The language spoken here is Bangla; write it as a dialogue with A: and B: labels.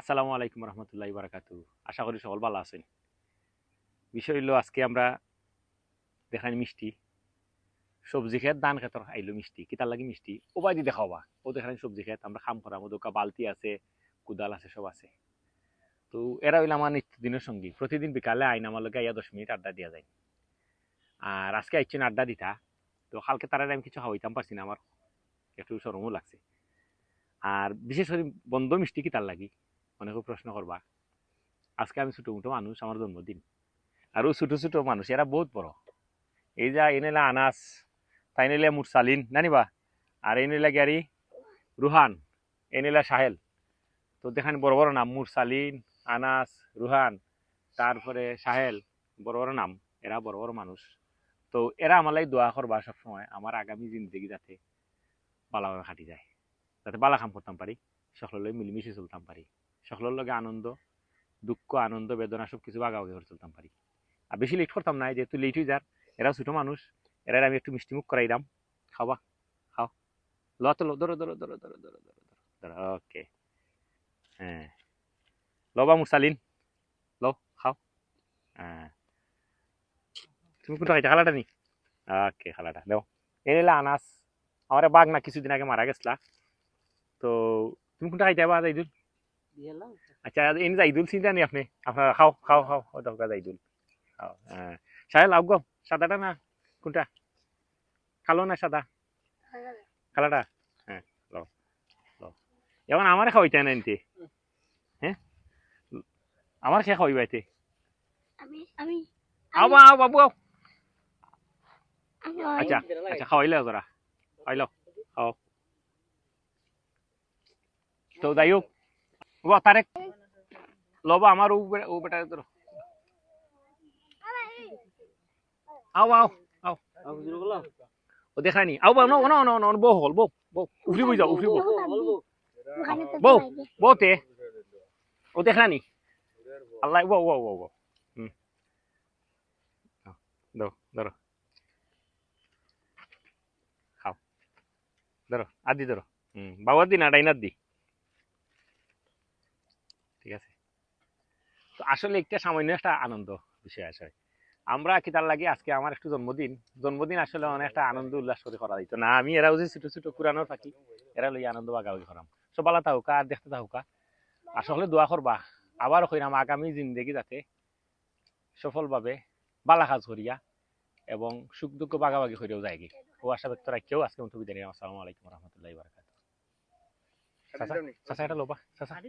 A: আসসালামু আলাইকুম রহমতুল্লাহ বারাকাতু আশা করি সকল ভালো আছেন। বিষয় হইল আজকে আমরা দেখাই মিষ্টি। সবজি খেত, ধান খেতর আইলো মিষ্টি। কিতার লাগি মিষ্টি? ও বাইদি দেখাবা ও দেখাই সবজি খেত, আমরা খাম করা আমাদের বালতি আছে, কুদাল আছে, সব আছে। তো এরা হইল আমার নিত্যদিনের সঙ্গী। প্রতিদিন বিকালে আইন আমার লগে আইয়া দশ মিনিট আড্ডা দিয়া যায়। আর আজকে আইছেন আড্ডা দিতা। তো কালকে তারা আমি কিছু খাওয়াইতাম, পারছি না আমার। একটু সরমও লাগছে। আর বিশেষ করে বন্ধ মিষ্টি কিতার লাগি? অনেকে প্রশ্ন করবা, আজকে আমি ছোট মোটো মানুষ, আমার জন্মদিন। আর ও ছোট ছোট মানুষ, এরা বহুত বড়। এই যা এনেলা আনাস, তাই নিলে মুরসালিন জানিবা আর এই নিলে গ্যারি, রুহান, এই নিলে সাহেল। তো দেখান বড় বড় নাম মুরসালিন আনাস, রুহান, তারপরে সাহেল, বড় বড় নাম, এরা বড় বড় মানুষ। তো এরা আমার লাগে দোয়া করবা সবসময়, আমার আগামী জিন্দগি যাতে ভালোভাবে খাটি যায়, যাতে বালা কাম করতাম পারি, সকলের মিলেমিশে চলতাম পারি। সকলের লগে আনন্দ, দুঃখ, আনন্দ, বেদনা সব কিছু বাগাবাগি করে চলতাম পারি আর বেশি লেট করতাম না যেহেতু লেট হয়ে যার এরা ছোটো মানুষ এরা আমি একটু মিষ্টি মুখ করাইলাম খাওয়া, খাও। লতো লো, ধরো ধরো ধরো ধরো ধরো ধরো ধরো ওকে হ্যাঁ। লবা মুসালিন ল, খাও। হ্যাঁ। তুমি কোনটা খাইছো, খালাটা নি? ওকে খালাটা, দেও। এলা আনাস। আমার বাঘ না কিছুদিন আগে মারা গেছিলা। তো তুমি কোনটা খাইতে বা দিন? আচ্ছা এনে যাইদুল চিন্তা নেই আপনি? আপনার খাও খাও খাও ও দরকার যাইদুল খাও হ্যাঁ সাহেল সাদাটা না? কোনটা? কালো না সাদা কালাটা হ্যাঁ লো লো এখন আমার খাওয়াইতে না এনতে? হ্যাঁ আমার খেয়ে খাওয়াইবাইতে
B: আমি আমি
A: আও বা, আও বাবু আও আচ্ছা আচ্ছা খাওয়াইলে তোরা খাইলো খাও তো যাই হোক। বাবা তারে লবা আমার ও ও বেটা আও আও আও। ও দেখানি আও, বা, নো নো নো নো হল, বউ বউ। উফরি বই যাও, উফরি বউ। বউ বউ তে। ও দেখানি আল্লাহ, বউ বউ বউ বউ। হুম। দাও ধরো ধরো। আদি ধরো। হুম বাবার দি না ডাইনার দি ঠিক আছে? তো আসলে একটা সামান্য একটা আনন্দ বিষয় আসলে আমরা কি তার লাগে আজকে আমার একটু জন্মদিন? জন্মদিন আসলে অনেক একটা আনন্দ উল্লাস করে করা দিত না আমি এরাও যে ছোট ছোট কুরানোর পাখি এরা লই আনন্দ বাগাবাগি করাম সব বালা থাকুকা আর দেখতে থাকুকা আসলে দোয়া করবা আবার কইরাম আগামী জিন্দগি যাতে সফলভাবে বালা কাজ করিয়া এবং সুখ দুঃখ বাগাবাগি করেও যায় কি ও আশা ব্যক্ত রাখিও আজকে মতো বিদায় নিলাম। আসসালামু আলাইকুম রহমতুল্লাহ বারকাত চাচা এটা লোবা। চাচা।